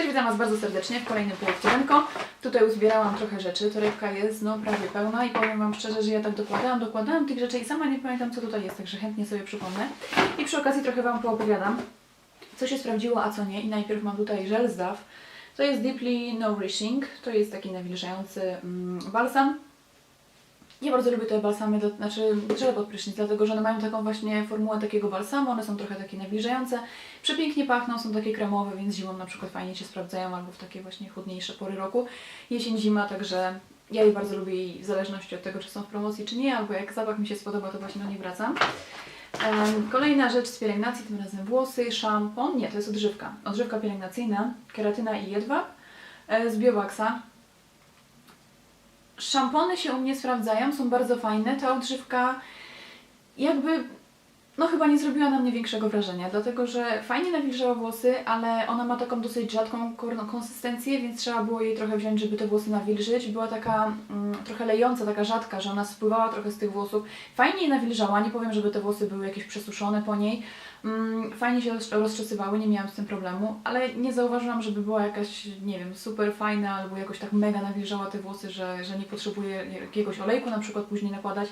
Cześć, witam Was bardzo serdecznie w kolejnym projekcie Renko. Tutaj uzbierałam trochę rzeczy, torebka jest no prawie pełna i powiem Wam szczerze, że ja tak dokładałam, dokładałam tych rzeczy i sama nie pamiętam co tutaj jest, także chętnie sobie przypomnę. I przy okazji trochę Wam poopowiadam, co się sprawdziło, a co nie. I najpierw mam tutaj żel Zdaw. To jest Deeply Nourishing, to jest taki nawilżający mm, balsam. Ja bardzo lubię te balsamy, do, znaczy żel pod prysznic, dlatego że one mają taką właśnie formułę takiego balsamu, one są trochę takie nawilżające, przepięknie pachną, są takie kremowe, więc zimą na przykład fajnie się sprawdzają, albo w takie właśnie chłodniejsze pory roku. Jesień, zima, także ja je bardzo lubię i w zależności od tego, czy są w promocji, czy nie, albo jak zapach mi się spodoba, to właśnie do niej wracam. Kolejna rzecz z pielęgnacji, tym razem włosy, szampon, nie, to jest odżywka. Odżywka pielęgnacyjna, keratyna i jedwab e, z Biowaxa. Szampony się u mnie sprawdzają, są bardzo fajne. Ta odżywka jakby, no chyba nie zrobiła na mnie większego wrażenia, dlatego że fajnie nawilżała włosy, ale ona ma taką dosyć rzadką konsystencję, więc trzeba było jej trochę wziąć, żeby te włosy nawilżyć. Była taka mm, trochę lejąca, taka rzadka, że ona spływała trochę z tych włosów. Fajnie je nawilżała, nie powiem, żeby te włosy były jakieś przesuszone po niej. Mm, Fajnie się roz- rozczesywały, nie miałam z tym problemu, ale nie zauważyłam, żeby była jakaś, nie wiem, super fajna albo jakoś tak mega nawilżała te włosy, że, że nie potrzebuję jakiegoś olejku na przykład później nakładać,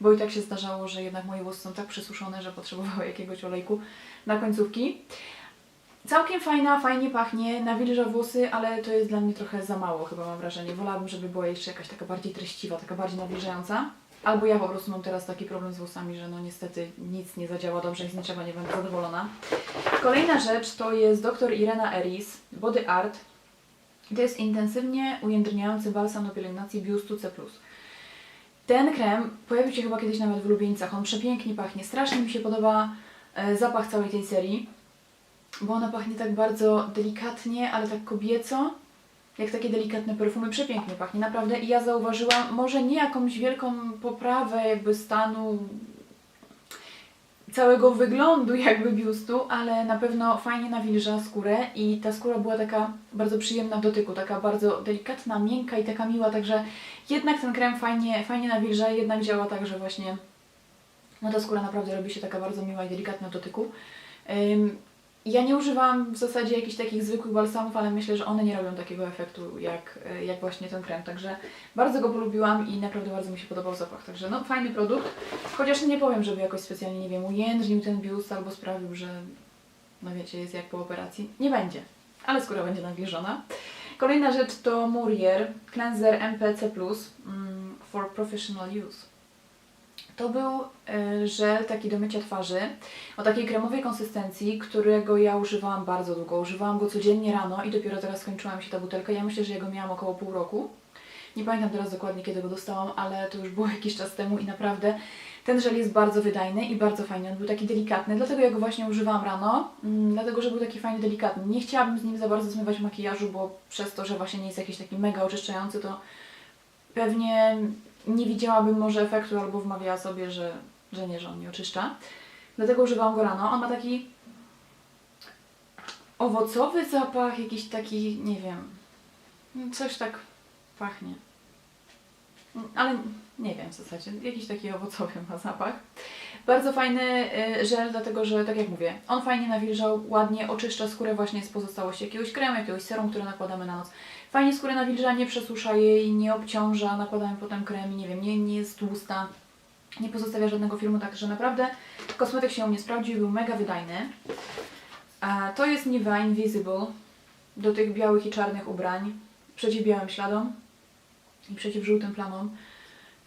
bo i tak się zdarzało, że jednak moje włosy są tak przesuszone, że potrzebowały jakiegoś olejku na końcówki. Całkiem fajna, fajnie pachnie, nawilża włosy, ale to jest dla mnie trochę za mało chyba mam wrażenie. Wolałabym, żeby była jeszcze jakaś taka bardziej treściwa, taka bardziej nawilżająca. Albo ja po prostu mam teraz taki problem z włosami, że no niestety nic nie zadziała dobrze i z niczego nie będę zadowolona. Kolejna rzecz to jest dr Irena Eris Body Art. To jest intensywnie ujędrniający balsam do pielęgnacji biustu C+. Ten krem pojawił się chyba kiedyś nawet w ulubieńcach. On przepięknie pachnie. Strasznie mi się podoba e, zapach całej tej serii, bo ona pachnie tak bardzo delikatnie, ale tak kobieco jak takie delikatne perfumy, przepięknie pachnie, naprawdę. I ja zauważyłam, może nie jakąś wielką poprawę jakby stanu całego wyglądu jakby biustu, ale na pewno fajnie nawilża skórę i ta skóra była taka bardzo przyjemna w dotyku, taka bardzo delikatna, miękka i taka miła, także jednak ten krem fajnie, fajnie nawilża, jednak działa tak, że właśnie no ta skóra naprawdę robi się taka bardzo miła i delikatna w dotyku. Ja nie używałam w zasadzie jakichś takich zwykłych balsamów, ale myślę, że one nie robią takiego efektu jak, e, jak właśnie ten krem. Także bardzo go polubiłam i naprawdę bardzo mi się podobał zapach. Także no fajny produkt. Chociaż nie powiem, żeby jakoś specjalnie, nie wiem, ujędrnił ten biust albo sprawił, że no wiecie, jest jak po operacji. Nie będzie, ale skóra będzie nawilżona. Kolejna rzecz to Murier Cleanser MPC Plus mm, for Professional Use. To był e, żel taki do mycia twarzy o takiej kremowej konsystencji, którego ja używałam bardzo długo. Używałam go codziennie rano i dopiero teraz skończyła mi się ta butelka. Ja myślę, że ja go miałam około pół roku. Nie pamiętam teraz dokładnie, kiedy go dostałam, ale to już było jakiś czas temu i naprawdę ten żel jest bardzo wydajny i bardzo fajny. On był taki delikatny, dlatego ja go właśnie używałam rano, mm, dlatego że był taki fajny, delikatny. Nie chciałabym z nim za bardzo zmywać makijażu, bo przez to, że właśnie nie jest jakiś taki mega oczyszczający, to pewnie nie widziałabym może efektu albo wmawiała sobie, że, że nie, że on nie oczyszcza. Dlatego używałam go rano. On ma taki owocowy zapach, jakiś taki, nie wiem, coś tak pachnie. Ale nie wiem w zasadzie, jakiś taki owocowy ma zapach. Bardzo fajny y, żel, dlatego że, tak jak mówię, on fajnie nawilżał, ładnie oczyszcza skórę właśnie z pozostałości jakiegoś kremu, jakiegoś serum, które nakładamy na noc. Fajnie skórę nawilża, nie przesusza jej, nie obciąża, nakładamy potem krem i nie wiem, nie, nie jest tłusta, nie pozostawia żadnego filmu, także naprawdę kosmetyk się u mnie sprawdził był mega wydajny. A to jest Nivea Invisible do tych białych i czarnych ubrań, przeciw białym śladom i przeciw żółtym plamom.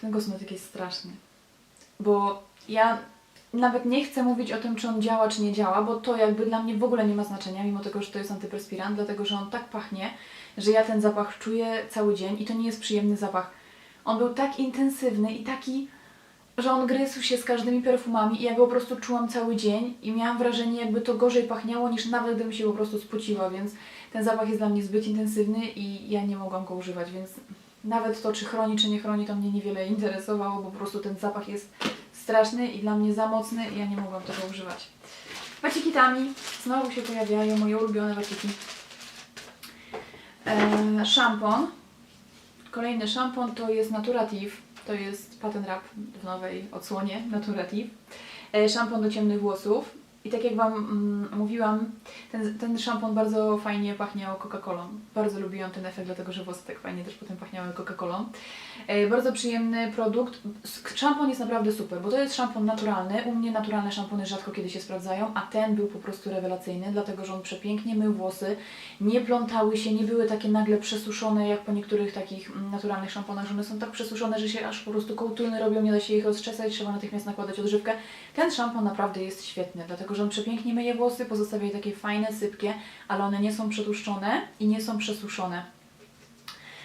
Ten kosmetyk jest straszny, bo ja nawet nie chcę mówić o tym, czy on działa, czy nie działa, bo to jakby dla mnie w ogóle nie ma znaczenia, mimo tego, że to jest antyperspirant, dlatego że on tak pachnie, że ja ten zapach czuję cały dzień i to nie jest przyjemny zapach. On był tak intensywny i taki, że on gryzł się z każdymi perfumami i ja go po prostu czułam cały dzień i miałam wrażenie, jakby to gorzej pachniało niż nawet gdybym się po prostu spociła, więc ten zapach jest dla mnie zbyt intensywny i ja nie mogłam go używać, więc nawet to, czy chroni, czy nie chroni, to mnie niewiele interesowało, bo po prostu ten zapach jest straszny i dla mnie za mocny i ja nie mogłam tego używać. Waciki Tami, znowu się pojawiają moje ulubione waciki. Eee, szampon. Kolejny szampon to jest Naturative. To jest Patent Wrap w nowej odsłonie Naturative. E, szampon do ciemnych włosów. I tak jak Wam mm, mówiłam, ten, ten szampon bardzo fajnie pachniał Coca-Colą. Bardzo lubiłam ten efekt, dlatego że włosy tak fajnie też potem pachniały Coca-Colą. E, bardzo przyjemny produkt. Szampon jest naprawdę super, bo to jest szampon naturalny. U mnie naturalne szampony rzadko kiedy się sprawdzają, a ten był po prostu rewelacyjny, dlatego że on przepięknie mył włosy, nie plątały się, nie były takie nagle przesuszone jak po niektórych takich mm, naturalnych szamponach, że one są tak przesuszone, że się aż po prostu kołtuny robią, nie da się ich rozczesać, trzeba natychmiast nakładać odżywkę. Ten szampon naprawdę jest świetny, dlatego że on przepięknie myje włosy, pozostawia je takie fajne, sypkie, ale one nie są przetłuszczone i nie są przesuszone.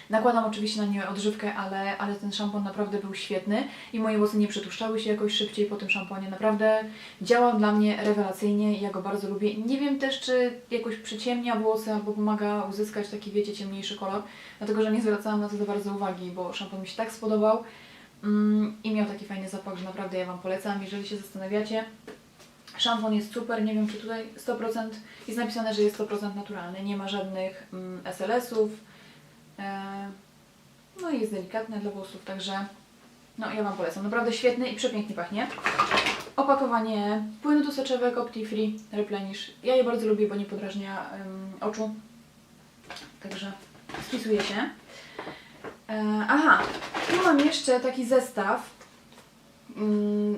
Nakładam oczywiście na nie odżywkę, ale, ale ten szampon naprawdę był świetny i moje włosy nie przetłuszczały się jakoś szybciej po tym szamponie. Naprawdę działał dla mnie rewelacyjnie ja go bardzo lubię. Nie wiem też, czy jakoś przyciemnia włosy albo pomaga uzyskać taki, wiecie, ciemniejszy kolor, dlatego że nie zwracałam na to za bardzo uwagi, bo szampon mi się tak spodobał mm, i miał taki fajny zapach, że naprawdę ja Wam polecam, jeżeli się zastanawiacie. Szampon jest super, nie wiem czy tutaj 100% jest napisane, że jest 100% naturalny, nie ma żadnych mm, SLS-ów, e, no i jest delikatne dla włosów, także no ja Wam polecam. Naprawdę świetny i przepięknie pachnie. Opakowanie płynu do soczewek Replenish. Ja je bardzo lubię, bo nie podrażnia oczu. Także spisuje się. E, aha, tu mam jeszcze taki zestaw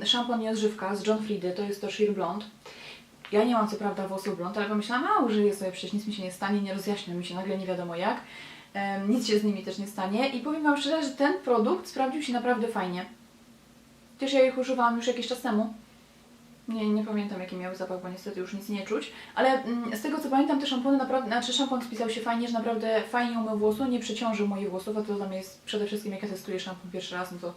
szampon i odżywka z John Friedy, to jest to Sheer Blonde. Ja nie mam co prawda włosów blond, ale pomyślałam, a użyję sobie, przecież nic mi się nie stanie, nie rozjaśnią mi się nagle nie wiadomo jak. Nic się z nimi też nie stanie i powiem Wam szczerze, że ten produkt sprawdził się naprawdę fajnie. Chociaż ja ich używałam już jakiś czas temu. Nie, nie pamiętam jaki miały zapach, bo niestety już nic nie czuć. Ale mm, z tego co pamiętam, te szampony naprawdę, znaczy szampon spisał się fajnie, że naprawdę fajnie umył włosu, nie przeciążył moich włosów, a to dla mnie jest przede wszystkim jak ja testuję szampon pierwszy raz, no to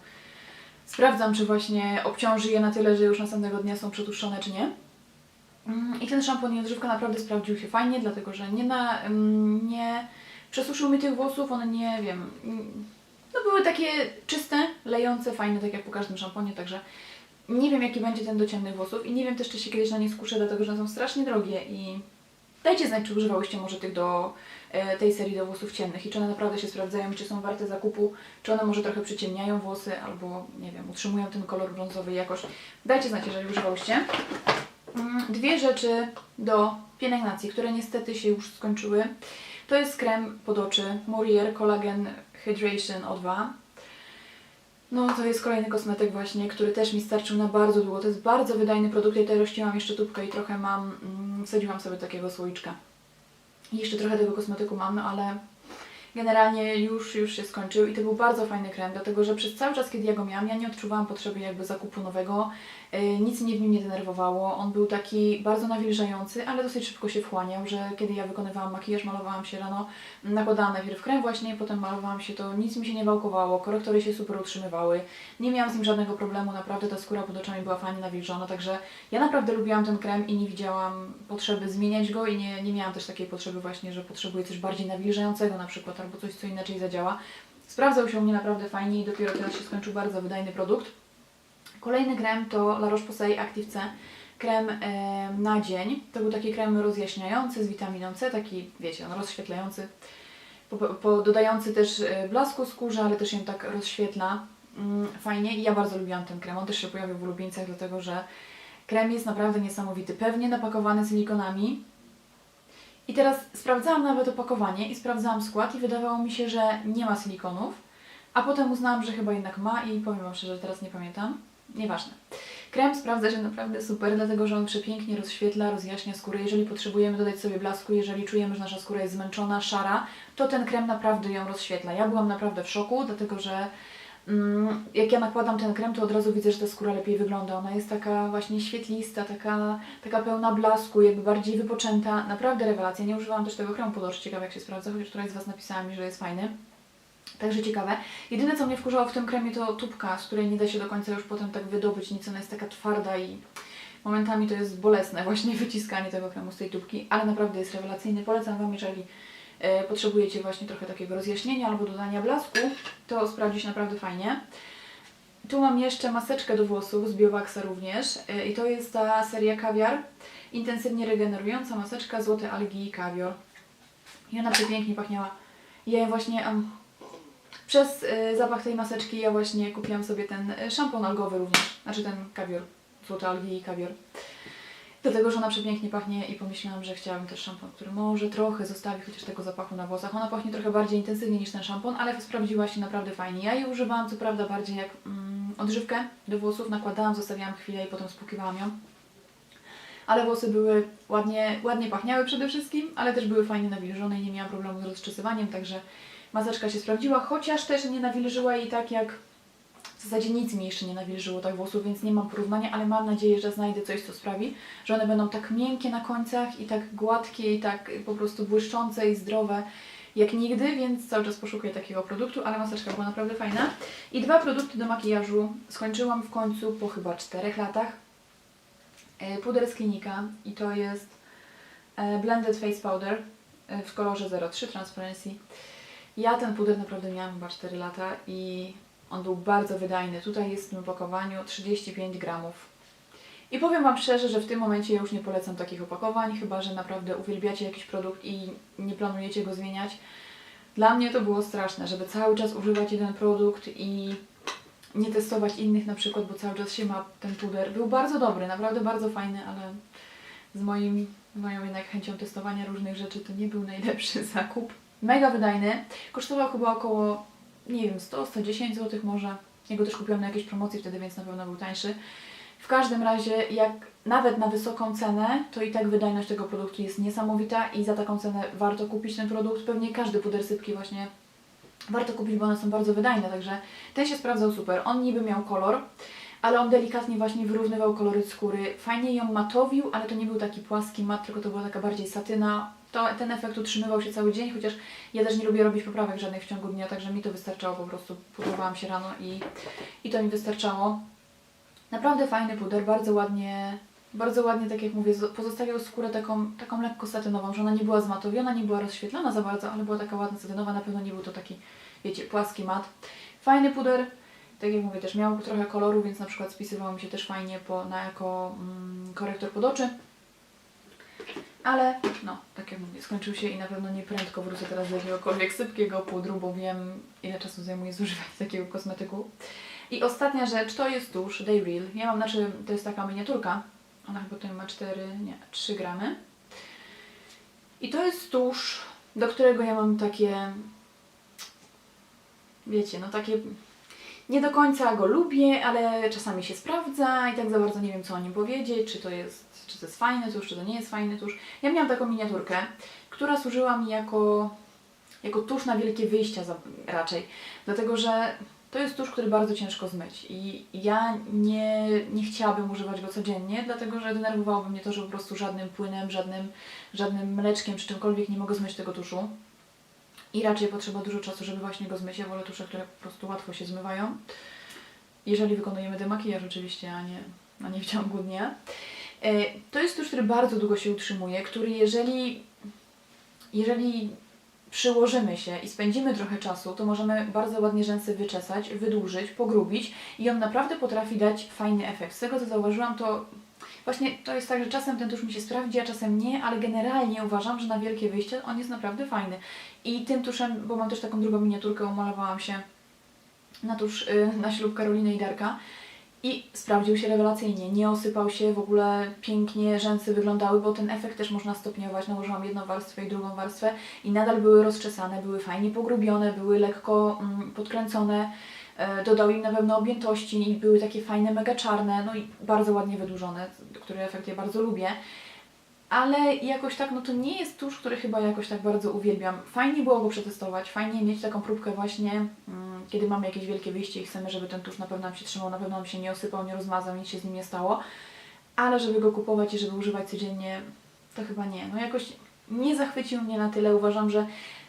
sprawdzam, czy właśnie obciąży je na tyle, że już następnego dnia są przetłuszczone, czy nie. Mm, I ten szampon i odżywka naprawdę sprawdził się fajnie, dlatego że nie, na, mm, nie przesuszył mi tych włosów, one nie wiem, mm, no były takie czyste, lejące, fajne, tak jak po każdym szamponie, także nie wiem jaki będzie ten do ciemnych włosów i nie wiem też, czy się kiedyś na nie skuszę, dlatego że one są strasznie drogie i dajcie znać, czy używałyście może tych do e, tej serii do włosów ciemnych i czy one naprawdę się sprawdzają czy są warte zakupu, czy one może trochę przyciemniają włosy albo, nie wiem, utrzymują ten kolor brązowy jakoś. Dajcie znać, jeżeli używałyście. Mm, Dwie rzeczy do pielęgnacji, które niestety się już skończyły. To jest krem pod oczy Murier Collagen Hydration O2. No to jest kolejny kosmetyk właśnie, który też mi starczył na bardzo długo. To jest bardzo wydajny produkt. Ja tutaj rozcięłam jeszcze tubkę i trochę mam, mm, wsadziłam sobie takiego słoiczka. Jeszcze trochę tego kosmetyku mam, ale generalnie już, już się skończył i to był bardzo fajny krem, dlatego że przez cały czas, kiedy ja go miałam, ja nie odczuwałam potrzeby jakby zakupu nowego, yy, nic mnie w nim nie denerwowało, on był taki bardzo nawilżający, ale dosyć szybko się wchłaniał, że kiedy ja wykonywałam makijaż, malowałam się rano, nakładałam najpierw krem właśnie, potem malowałam się, to nic mi się nie wałkowało, korektory się super utrzymywały, nie miałam z nim żadnego problemu, naprawdę ta skóra pod oczami była fajnie nawilżona, także ja naprawdę lubiłam ten krem i nie widziałam potrzeby zmieniać go i nie, nie miałam też takiej potrzeby właśnie, że potrzebuję coś bardziej nawilżającego na przykład, albo coś, co inaczej zadziała. Sprawdzał się u mnie naprawdę fajnie i dopiero teraz się skończył bardzo wydajny produkt. Kolejny krem to La Roche-Posay Active C. Krem e, na dzień. To był taki krem rozjaśniający z witaminą C, taki wiecie, no, rozświetlający, po, po, dodający też e, blasku skórze, ale też ją tak rozświetla mm, fajnie i ja bardzo lubiłam ten krem. On też się pojawił w ulubieńcach, dlatego że krem jest naprawdę niesamowity. Pewnie napakowany silikonami, i teraz sprawdzałam nawet opakowanie i sprawdzałam skład i wydawało mi się, że nie ma silikonów, a potem uznałam, że chyba jednak ma i powiem Wam szczerze, teraz nie pamiętam. Nieważne. Krem sprawdza się naprawdę super, dlatego że on przepięknie rozświetla, rozjaśnia skórę. Jeżeli potrzebujemy dodać sobie blasku, jeżeli czujemy, że nasza skóra jest zmęczona, szara, to ten krem naprawdę ją rozświetla. Ja byłam naprawdę w szoku, dlatego że jak ja nakładam ten krem, to od razu widzę, że ta skóra lepiej wygląda. Ona jest taka właśnie świetlista, taka, taka pełna blasku, jakby bardziej wypoczęta. Naprawdę rewelacja. Nie używałam też tego kremu pod oczy. Ciekawe jak się sprawdza, chociaż któraś z Was napisała mi, że jest fajny. Także ciekawe. Jedyne co mnie wkurzało w tym kremie to tubka, z której nie da się do końca już potem tak wydobyć nic. Ona jest taka twarda i momentami to jest bolesne właśnie wyciskanie tego kremu z tej tubki, ale naprawdę jest rewelacyjny. Polecam Wam, jeżeli potrzebujecie właśnie trochę takiego rozjaśnienia albo dodania blasku, to sprawdzi się naprawdę fajnie. Tu mam jeszcze maseczkę do włosów z Biowaxa również e, i to jest ta seria kawiar. Intensywnie regenerująca maseczka złote algi i kawior. I ona przepięknie pachniała. Ja właśnie em, przez e, zapach tej maseczki ja właśnie kupiłam sobie ten e, szampon algowy również. Znaczy ten kawior, złote algi i kawior. Dlatego, że ona przepięknie pachnie i pomyślałam, że chciałabym też szampon, który może trochę zostawi chociaż tego zapachu na włosach. Ona pachnie trochę bardziej intensywnie niż ten szampon, ale sprawdziła się naprawdę fajnie. Ja jej używałam co prawda bardziej jak mm, odżywkę do włosów, nakładałam, zostawiałam chwilę i potem spłukiwałam ją. Ale włosy były ładnie, ładnie pachniały przede wszystkim, ale też były fajnie nawilżone i nie miałam problemu z rozczesywaniem, także maseczka się sprawdziła, chociaż też nie nawilżyła jej tak jak w zasadzie nic mi jeszcze nie nawilżyło tak włosów, więc nie mam porównania, ale mam nadzieję, że znajdę coś, co sprawi, że one będą tak miękkie na końcach i tak gładkie i tak po prostu błyszczące i zdrowe jak nigdy, więc cały czas poszukuję takiego produktu, ale maseczka była naprawdę fajna. I dwa produkty do makijażu skończyłam w końcu po chyba 4 latach. E, Puder z klinika i to jest e, Blended Face Powder e, w kolorze 03 Transparency. Ja ten puder naprawdę miałam chyba 4 lata i on był bardzo wydajny. Tutaj jest w tym opakowaniu 35 gramów. I powiem Wam szczerze, że w tym momencie ja już nie polecam takich opakowań, chyba że naprawdę uwielbiacie jakiś produkt i nie planujecie go zmieniać. Dla mnie to było straszne, żeby cały czas używać jeden produkt i nie testować innych na przykład, bo cały czas się ma ten puder. Był bardzo dobry, naprawdę bardzo fajny, ale z moim, moją jednak chęcią testowania różnych rzeczy to nie był najlepszy zakup. Mega wydajny. Kosztował chyba około, nie wiem, 100-110 zł może. Ja go też kupiłam na jakiejś promocji wtedy, więc na pewno był tańszy. W każdym razie, jak nawet na wysoką cenę, to i tak wydajność tego produktu jest niesamowita i za taką cenę warto kupić ten produkt. Pewnie każdy puder sypki właśnie warto kupić, bo one są bardzo wydajne, także ten się sprawdzał super. On niby miał kolor, ale on delikatnie właśnie wyrównywał kolory skóry. Fajnie ją matowił, ale to nie był taki płaski mat, tylko to była taka bardziej satyna. To, ten efekt utrzymywał się cały dzień, chociaż ja też nie lubię robić poprawek żadnych w ciągu dnia, także mi to wystarczało po prostu. Pudrowałam się rano i, i to mi wystarczało. Naprawdę fajny puder, bardzo ładnie, bardzo ładnie, tak jak mówię, pozostawiał skórę taką, taką lekko satynową, że ona nie była zmatowiona, nie była rozświetlona za bardzo, ale była taka ładna satynowa, na pewno nie był to taki, wiecie, płaski mat. Fajny puder, tak jak mówię, też miał trochę koloru, więc na przykład spisywał mi się też fajnie po, na jako mm, korektor pod oczy. Ale no, tak jak mówię, skończył się i na pewno nie prędko wrócę teraz do jakiegokolwiek sypkiego pudru, bo wiem ile czasu zajmuje zużywać takiego kosmetyku. I ostatnia rzecz to jest tusz Day Real. Ja mam, znaczy to jest taka miniaturka. Ona chyba tutaj ma 4, nie, 3 gramy. I to jest tusz, do którego ja mam takie, wiecie, no takie, nie do końca go lubię, ale czasami się sprawdza i tak za bardzo nie wiem co o nim powiedzieć, czy to jest, czy to jest fajny tusz, czy to nie jest fajny tusz. Ja miałam taką miniaturkę, która służyła mi jako, jako tusz na wielkie wyjścia raczej, dlatego że to jest tusz, który bardzo ciężko zmyć i ja nie, nie chciałabym używać go codziennie, dlatego że denerwowałoby mnie to, że po prostu żadnym płynem, żadnym, żadnym mleczkiem czy czymkolwiek nie mogę zmyć tego tuszu. I raczej potrzeba dużo czasu, żeby właśnie go zmyć. Ja wolę tusze, które po prostu łatwo się zmywają. Jeżeli wykonujemy demakijaż oczywiście, a nie, a nie w ciągu dnia. E, To jest tusz, który bardzo długo się utrzymuje, który jeżeli, jeżeli przyłożymy się i spędzimy trochę czasu, to możemy bardzo ładnie rzęsy wyczesać, wydłużyć, pogrubić i on naprawdę potrafi dać fajny efekt. Z tego co zauważyłam, to właśnie to jest tak, że czasem ten tusz mi się sprawdzi, a czasem nie, ale generalnie uważam, że na wielkie wyjście on jest naprawdę fajny. I tym tuszem, bo mam też taką drugą miniaturkę, umalowałam się na tusz y, na ślub Karoliny i Darka. I sprawdził się rewelacyjnie, nie osypał się, w ogóle pięknie rzęsy wyglądały, bo ten efekt też można stopniować. Nałożyłam jedną warstwę i drugą warstwę i nadal były rozczesane, były fajnie pogrubione, były lekko mm, podkręcone. E, Dodał im na pewno objętości i były takie fajne, mega czarne, no i bardzo ładnie wydłużone, który efekt ja bardzo lubię. Ale jakoś tak, no to nie jest tusz, który chyba jakoś tak bardzo uwielbiam. Fajnie było go przetestować, fajnie mieć taką próbkę właśnie, mm, kiedy mamy jakieś wielkie wyjście i chcemy, żeby ten tusz na pewno nam się trzymał, na pewno nam się nie osypał, nie rozmazał, nic się z nim nie stało. Ale żeby go kupować i żeby używać codziennie, to chyba nie. No jakoś nie zachwycił mnie na tyle. Uważam, że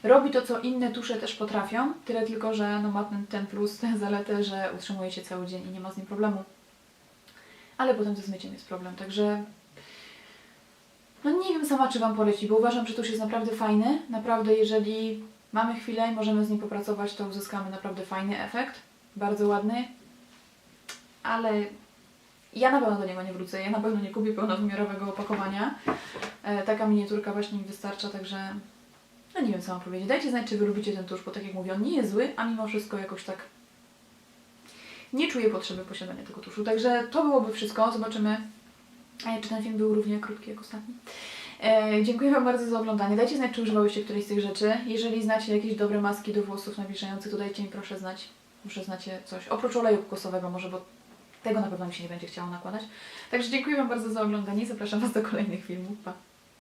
robi to, co inne tusze też potrafią, tyle tylko, że no ma ten, ten plus, tę zaletę, że utrzymuje się cały dzień i nie ma z nim problemu. Ale potem ze zmyciem jest problem, także no nie wiem sama, czy Wam poleci, bo uważam, że tusz jest naprawdę fajny. Naprawdę, jeżeli mamy chwilę i możemy z nim popracować, to uzyskamy naprawdę fajny efekt. Bardzo ładny. Ale ja na pewno do niego nie wrócę. Ja na pewno nie kupię pełnowymiarowego opakowania. E, taka miniaturka właśnie mi wystarcza, także no nie wiem, co mam powiedzieć. Dajcie znać, czy Wy lubicie ten tusz, bo tak jak mówię, on nie jest zły, a mimo wszystko jakoś tak nie czuję potrzeby posiadania tego tuszu. Także to byłoby wszystko. Zobaczymy, A czy ten film był równie krótki jak ostatni? E, dziękuję Wam bardzo za oglądanie. Dajcie znać, czy używałyście którejś z tych rzeczy. Jeżeli znacie jakieś dobre maski do włosów nawilżające, to dajcie mi proszę znać. Może znacie coś. Oprócz oleju kokosowego może, bo tego na pewno mi się nie będzie chciało nakładać. Także dziękuję Wam bardzo za oglądanie i zapraszam Was do kolejnych filmów. Pa!